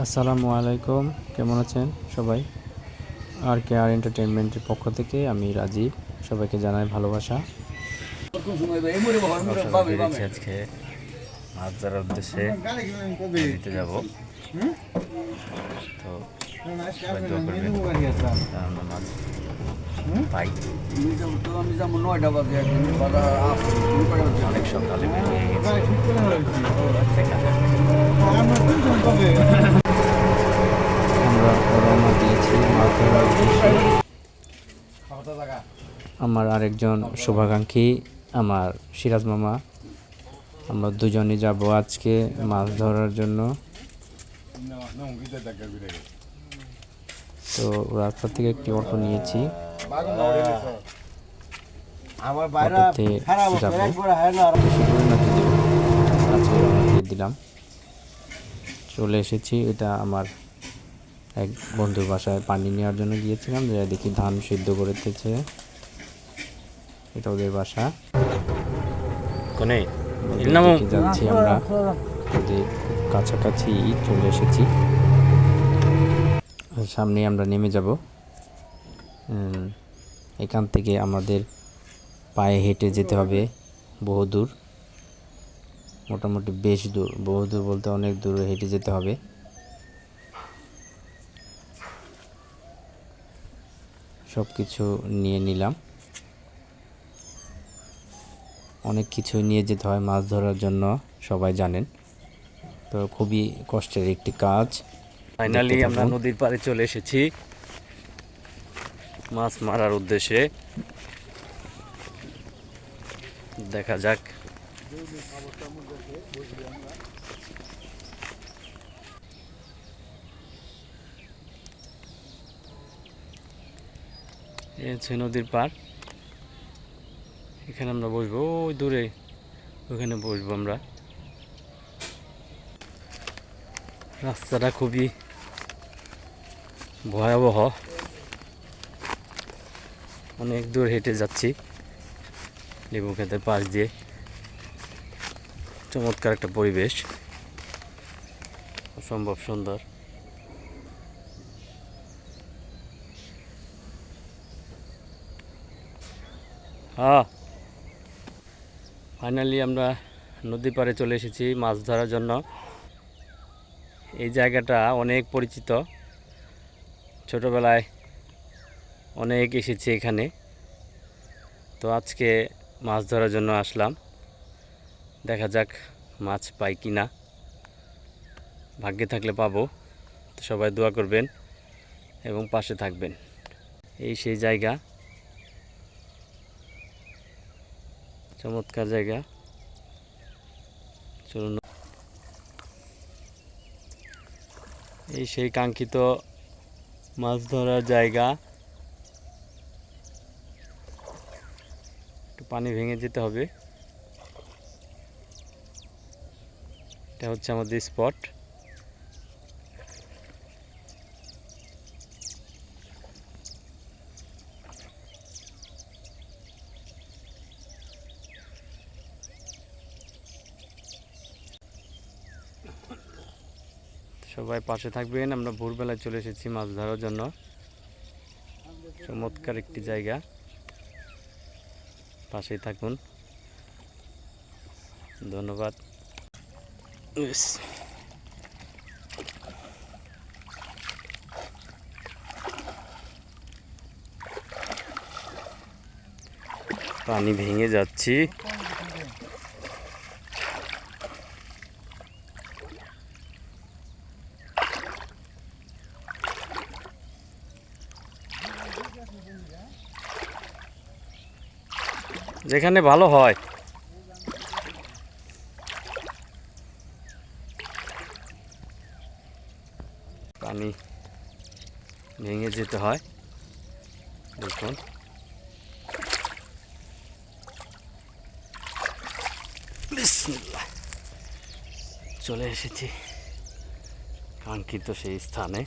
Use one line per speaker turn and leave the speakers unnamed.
আসসালামু আলাইকুম। কেমন আছেন সবাই? আর কে আর এন্টারটেনমেন্টের পক্ষ থেকে আমি রাজীব, সবাইকে জানাই ভালোবাসা।
আজকে মাছ ধরার উদ্দেশ্যে দিতে যাব। তো অনেক সকালে দেখা যাক।
আমরা রওনা দিয়েছি মাছ ধরার উদ্দেশ্যে আমার আরেকজন শুভাকাঙ্ক্ষী আমার সিরাজ মামা। আমরা দুজনে যাব আজকে মাছ ধরার জন্য। তো রাস্তা থেকে একটি অটো নিয়েছি। অটোতে যাব। দিলাম। চলে এসেছি এটা আমার এক বন্ধুর বাসায় পানি নেওয়ার জন্য গিয়েছিলাম যে দেখি ধান সিদ্ধ করতেছে এটা ওদের বাসা।
কোনে।
যাচ্ছি আমরা। ওদের কাছাকাছি চলে এসেছি। সামনে আমরা নেমে যাব। এখান থেকে আমাদের পায়ে হেঁটে যেতে হবে বহুদূর। মোটামুটি বেশ দূর। বহুদূর বলতে অনেক দূর হেঁটে যেতে হবে। সব কিছু নিয়ে নিলাম। অনেক কিছু নিয়ে যেতে হয় মাছ ধরার জন্য সবাই জানেন। তো খুবই কষ্টের একটি কাজ।
ফাইনালি আমরা। নদীর পাড়ে চলে এসেছি। মাছ মারার উদ্দেশ্যে। দেখা যাক। এ হচ্ছে নদীর পাড়। এখানে আমরা বসবো, ওই দূরে, ওখানে বসবো আমরা। রাস্তাটা খুবই ভয়াবহ। অনেক দূর হেঁটে যাচ্ছি, লেবু খেতের পাশ দিয়ে। চমৎকার একটা পরিবেশ, অসম্ভব সুন্দর। হ্যাঁ। ফাইনালি আমরা নদী পাড়ে চলে এসেছি মাছ ধরার জন্য। এই জায়গাটা অনেক পরিচিত। ছোটোবেলায় অনেক এসেছি এখানে। তো আজকে মাছ ধরার জন্য আসলাম। দেখা যাক মাছ পাই কি না ভাগ্যে থাকলে পাবো। সবাই দোয়া করবেন এবং পাশে থাকবেন। এই সেই জায়গা। চমৎকার জায়গা। চলুন। এই সেই কাঙ্ক্ষিত মাছ ধরার জায়গা। একটু পানি ভেঙে যেতে হবে। এটা হচ্ছে আমাদের স্পট সবাই পাশে থাকবেন। আমরা ভোরবেলায় চলে এসেছি মাছ ধরার জন্য। চমৎকার একটি জায়গা। পাশেই থাকুন। ধন্যবাদ। পানি ভেঙে যাচ্ছি। যেখানে ভালো হয়। পানি ভেঙে যেতে হয়। দেখুন। চলে এসেছি কাঙ্ক্ষিত সেই স্থানে।